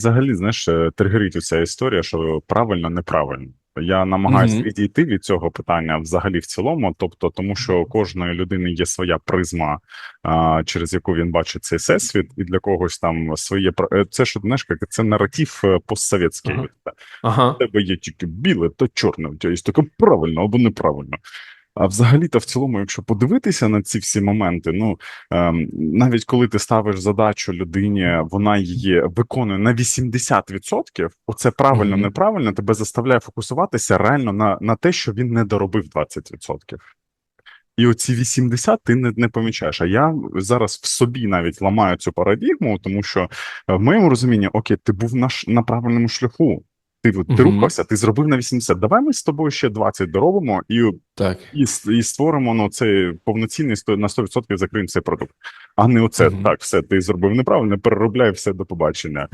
Взагалі, знаєш, е, тригерить ця історія, що правильно, неправильно. Я намагаюся Мгм. відійти від цього питання взагалі в цілому, тобто, тому що у кожної людини є своя призма, а, через яку він бачить цей всесвіт, і для когось там своє е, це ж знаєш, як це наратив е, постсовєтський. Ага. У тебе є тільки біле та чорне, у тебе є таке правильно або неправильно. А взагалі-то в цілому, якщо подивитися на ці всі моменти, ну ем, навіть коли ти ставиш задачу людині, вона її виконує на 80%, оце правильно, неправильно, тебе заставляє фокусуватися реально на, на те, що він не доробив 20%. І оці 80 ти не, не помічаєш. А я зараз в собі навіть ламаю цю парадігму, тому що е, в моєму розумінні, окей, ти був на, на правильному шляху. Ти, ти Мгм. рухався, ти зробив на 80. Давай ми з тобою ще 20 доробимо і, Так. і, і створимо ну, цей повноцінний на 100% закриємо цей продукт. А не оце так, все, ти зробив неправильно, переробляй все до побачення.